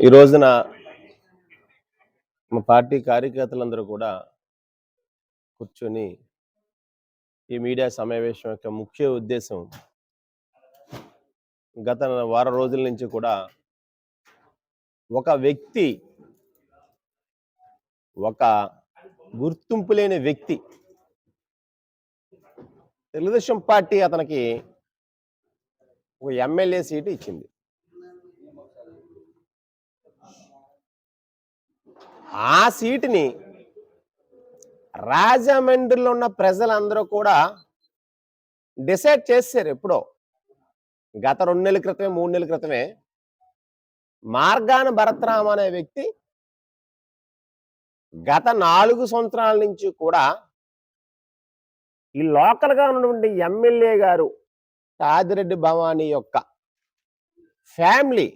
ఈ రోజున మా పార్టీ కార్యకర్తలందరూ కూడా కూర్చొని ఈ మీడియా సమావేశం యొక్క ముఖ్య ఉద్దేశం గత వారం రోజుల నుంచి కూడా ఒక వ్యక్తి ఒక గుర్తింపు లేని వ్యక్తి తెలుగుదేశం పార్టీ అతనికి ఒక ఎమ్మెల్యే సీటు ఇచ్చింది. ఆ సీటుని రాజమండ్రిలో ఉన్న ప్రజలందరూ కూడా డిసైడ్ చేశారు ఎప్పుడో. గత రెండు నెలల క్రితమే మూడు నెలల క్రితమే మార్గాన భరతరామ అనే వ్యక్తి గత నాలుగు సంవత్సరాల నుంచి కూడా ఈ లోకల్గా ఉన్నటువంటి ఎమ్మెల్యే గారు ఆదిరెడ్డి భవానీ యొక్క ఫ్యామిలీ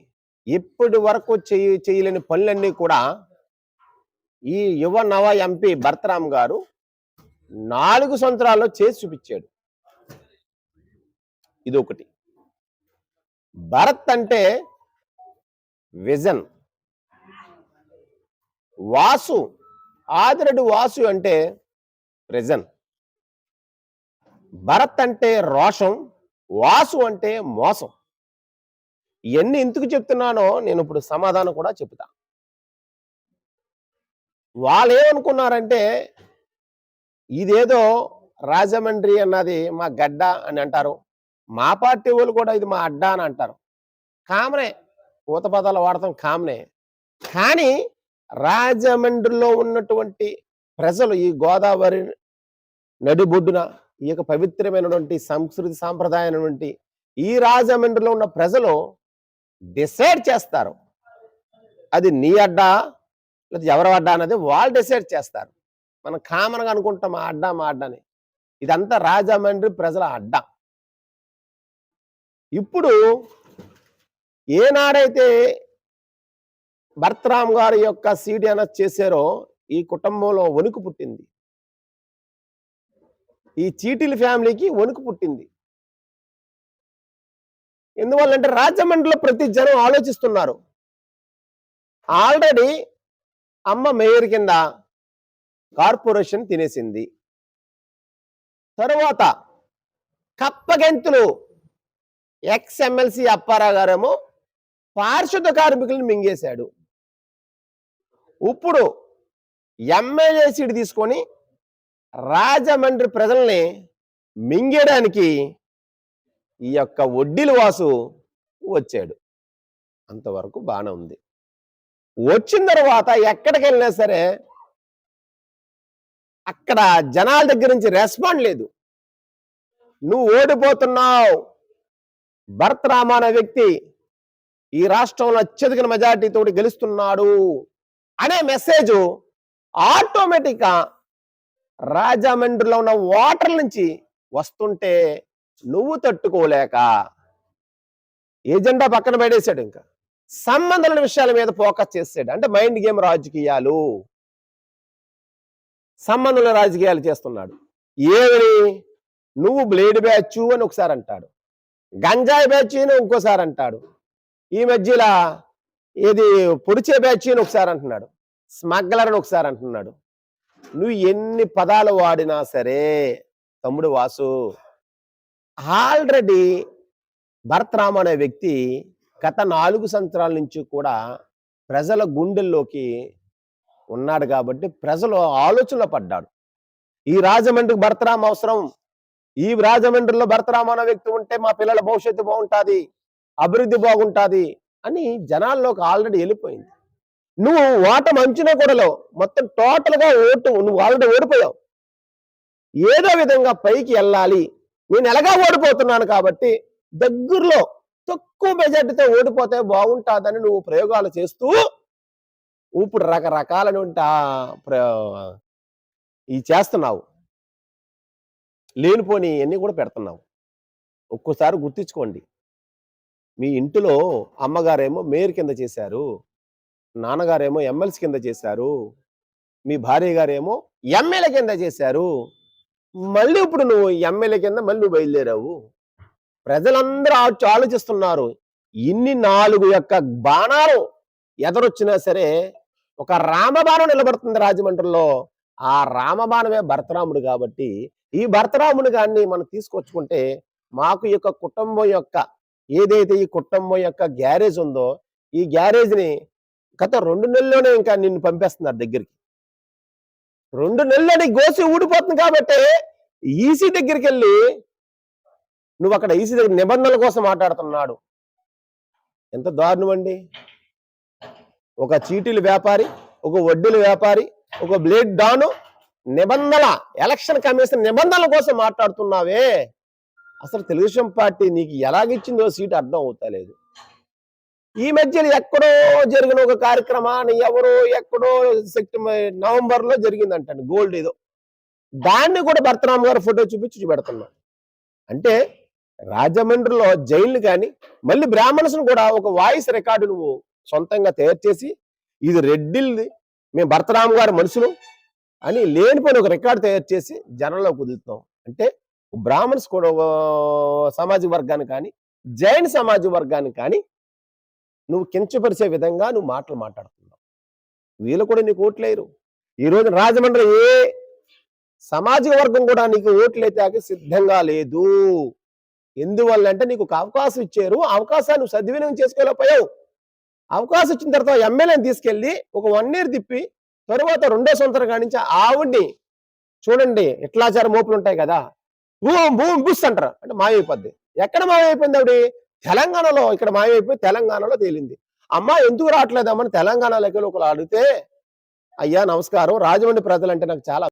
ఇప్పటి వరకు చేయ చేయలేని పనులన్నీ కూడా ఈ యువ నవ ఎంపీ భరతరామ్ గారు నాలుగు సంవత్సరాల్లో చేసి చూపించాడు. ఇది ఒకటి భరత్ అంటే విజన్. వాసు ఆదిరెడ్డి వాసు అంటే ప్రెజన్ భరత్ అంటే రోషం వాసు అంటే మోసం. ఇవన్నీ ఎందుకు చెప్తున్నానో నేను ఇప్పుడు సమాధానం కూడా చెప్తాను వాళ్ళు ఏమనుకున్నారంటే ఇదేదో రాజమండ్రి అన్నది మా గడ్డ అని అంటారు. మా పార్టీ వాళ్ళు కూడా ఇది మా అడ్డా అని అంటారు. కామనే పూత పదాలు వాడతాం కామనే. కానీ రాజమండ్రిలో ఉన్నటువంటి ప్రజలు ఈ గోదావరి నడిబొడ్డున ఈ యొక్క పవిత్రమైనటువంటి సంస్కృతి సాంప్రదాయమైనటువంటి ఈ రాజమండ్రిలో ఉన్న ప్రజలు డిసైడ్ చేస్తారు. అది నీ అడ్డా లేదా ఎవరి అడ్డా అనేది వాళ్ళు డిసైడ్ చేస్తారు. మనం కామన్గా అనుకుంటాం మా అడ్డా మా అడ్డాని ఇదంతా రాజమండ్రి ప్రజల అడ్డా. ఇప్పుడు ఏనాడైతే భర్తరామ్ గారి యొక్క సీడీ అనౌన్స్ చేశారో ఈ కుటుంబంలో వణుకు పుట్టింది. ఈ చీటిల ఫ్యామిలీకి వణుకు పుట్టింది. ఎందువల్లంటే రాజమండ్రిలో ప్రతి జనం ఆలోచిస్తున్నారు. ఆల్రెడీ అమ్మ మేయర్ కింద కార్పొరేషన్ తినేసింది. తరువాత కప్పగెంతులు ఎక్స్ ఎమ్మెల్సీ అప్పారావు గారేమో కార్మికులను మింగేశాడు. ఇప్పుడు ఎమ్మెల్యే సీటు తీసుకొని రాజమండ్రి ప్రజల్ని మింగేయడానికి ఈ యొక్క వడ్డీల వాసు వచ్చాడు. అంతవరకు బాగానే ఉంది. వచ్చిన తర్వాత ఎక్కడికి వెళ్ళినా సరే అక్కడ జనాల దగ్గర నుంచి రెస్పాండ్ లేదు. నువ్వు ఓడిపోతున్నావు. భరత్ అనే వ్యక్తి ఈ రాష్ట్రంలో అత్యధిక మెజార్టీతో గెలుస్తున్నాడు అనే మెసేజ్ ఆటోమేటిక్గా రాజమండ్రిలో ఉన్న వాటర్ నుంచి వస్తుంటే నువ్వు తట్టుకోలేక ఏజెండా పక్కన పడేశాడు ఇంకా. సంబంధాల విషయాల మీద ఫోకస్ చేసాడు. అంటే మైండ్ గేమ్ రాజకీయాలు. సంబంధంలో రాజకీయాలు చేస్తున్నాడు. ఏమని? నువ్వు బ్లేడ్ బ్యాచ్ అని ఒకసారి అంటాడు. గంజాయి బ్యాచ్ అని ఇంకోసారి అంటాడు. ఈ మధ్యలో ఇది పొడిచే బ్యాచ్ అని ఒకసారి అంటున్నాడు. స్మగ్లర్ అని ఒకసారి అంటున్నాడు. నువ్వు ఎన్ని పదాలు వాడినా సరే తమ్ముడు వాసు ఆల్రెడీ భరతరామ్ అనే వ్యక్తి గత నాలుగు సంవత్సరాల నుంచి కూడా ప్రజల గుండెల్లోకి ఉన్నాడు కాబట్టి ప్రజలు ఆలోచనలో పడ్డాడు. ఈ రాజమండ్రికి భరతరామ్ అవసరం. ఈ రాజమండ్రిలో భర్తరామ అనే వ్యక్తి ఉంటే మా పిల్లల భవిష్యత్తు బాగుంటుంది. అభివృద్ధి బాగుంటుంది అని జనాల్లోకి ఆల్రెడీ వెళ్ళిపోయింది. నువ్వు ఓటం అంచనా కూడాలో మొత్తం టోటల్గా ఓటు నువ్వు ఆల్రెడీ ఓడిపోయావు. ఏదో విధంగా పైకి వెళ్ళాలి. నేను ఎలాగా ఓడిపోతున్నాను కాబట్టి దగ్గరలో తక్కువ మెజార్టీతో ఓడిపోతే బాగుంటుందని నువ్వు ప్రయోగాలు చేస్తూ ఇప్పుడు రకరకాలనుంట ప్ర- ఈ చేస్తున్నావు. లేనిపోని అన్ని కూడా పెడుతున్నావు. ఒక్కోసారి గుర్తించుకోండి. మీ ఇంటిలో అమ్మగారేమో మేయర్ కింద చేశారు నాన్నగారేమో ఎమ్మెల్సీ కింద చేశారు మీ భార్య గారేమో ఎమ్మెల్యే కింద చేశారు. మళ్ళీ ఇప్పుడు నువ్వు ఎమ్మెల్యే కింద మళ్ళీ నువ్వు బయలుదేరావు. ప్రజలందరూ ఆలోచిస్తున్నారు. ఇన్ని నాలుగు యొక్క బాణాలు ఎదరొచ్చినా సరే ఒక రామబాణం నిలబడుతుంది రాజమండ్రిలో. ఆ రామబాణమే భరతరాముడు కాబట్టి ఈ భరతరాముడు గాన్ని మనం తీసుకొచ్చుకుంటే మాకు ఈ యొక్క కుటుంబం యొక్క ఏదైతే ఈ కుటుంబం యొక్క గ్యారేజ్ ఉందో ఈ గ్యారేజ్ని గత రెండు నెలల్లోనే ఇంకా నిన్ను పంపేస్తున్నారు దగ్గరికి. రెండు నెలలని గోసి ఊడిపోతుంది కాబట్టి ఈసీ దగ్గరికి వెళ్ళి నువ్వు అక్కడ ఈసీ దగ్గర నిబంధనల కోసం మాట్లాడుతున్నాడు. ఎంత దారుణం అండి ఒక చీటీల వ్యాపారి ఒక వడ్డీల వ్యాపారి ఒక బ్లేడ్ డాను నిబంధనల ఎలక్షన్ కమిషన్ నిబంధనల కోసం మాట్లాడుతున్నావే. అసలు తెలుగుదేశం పార్టీ నీకు ఎలాగిచ్చిందో సీటు అర్థం అవుతలేదు. ఈ మధ్యన ఎక్కడో జరిగిన ఒక కార్యక్రమాన్ని ఎవరో ఎక్కడో సెప్టెంబర్ నవంబర్లో జరిగిందంటండి గోల్డ్ ఏదో. దాన్ని కూడా భరతరామ్ గారు ఫోటో చూపించి చూపెడుతున్నాం. అంటే రాజమండ్రిలో జైలు కానీ మళ్ళీ బ్రాహ్మణ్స్ను కూడా ఒక వాయిస్ రికార్డు నువ్వు సొంతంగా తయారు చేసి ఇది రెడ్డిల్ది మేము భరతరామ్ గారి మనుషులు అని లేనిపోయిన ఒక రికార్డు తయారు చేసి జనంలో కుదులుతాం అంటే బ్రాహ్మణ్స్ కూడా సమాజ సామాజిక వర్గాన్ని కానీ జైన్ సమాజ వర్గాన్ని కానీ నువ్వు కించపరిచే విధంగా నువ్వు మాటలు మాట్లాడుతున్నావు. వీళ్ళు కూడా నీకు ఓట్లేరు ఈ రాజమండ్రి ఏ సామాజిక వర్గం కూడా నీకు ఓట్లయితే సిద్ధంగా లేదు. ఎందువల్ల అంటే నీకు ఒక అవకాశం ఇచ్చారు అవకాశాన్ని నువ్వు సద్వినియోగం చేసుకోలేకపోయావు. అవకాశం ఇచ్చిన తర్వాత ఎమ్మెల్యేని తీసుకెళ్ళి ఒక వన్ ఇయర్ తిప్పి తరువాత రెండో సంవత్సరం కానించి ఆవిడ్ని చూడండి ఎట్లాచార మోపులు ఉంటాయి కదా భూమి భూమి బుస్ అంటారు. అంటే మాయమైపోద్ది. ఎక్కడ మాయమైపోయింది ఆవిడ? తెలంగాణలో. ఇక్కడ మాయమైపోయి తెలంగాణలో తేలింది. అమ్మ ఎందుకు రావట్లేదమ్మని తెలంగాణ లెక్కలు ఒకరు అడిగితే అయ్యా నమస్కారం. రాజమండ్రి ప్రజలంటే నాకు చాలా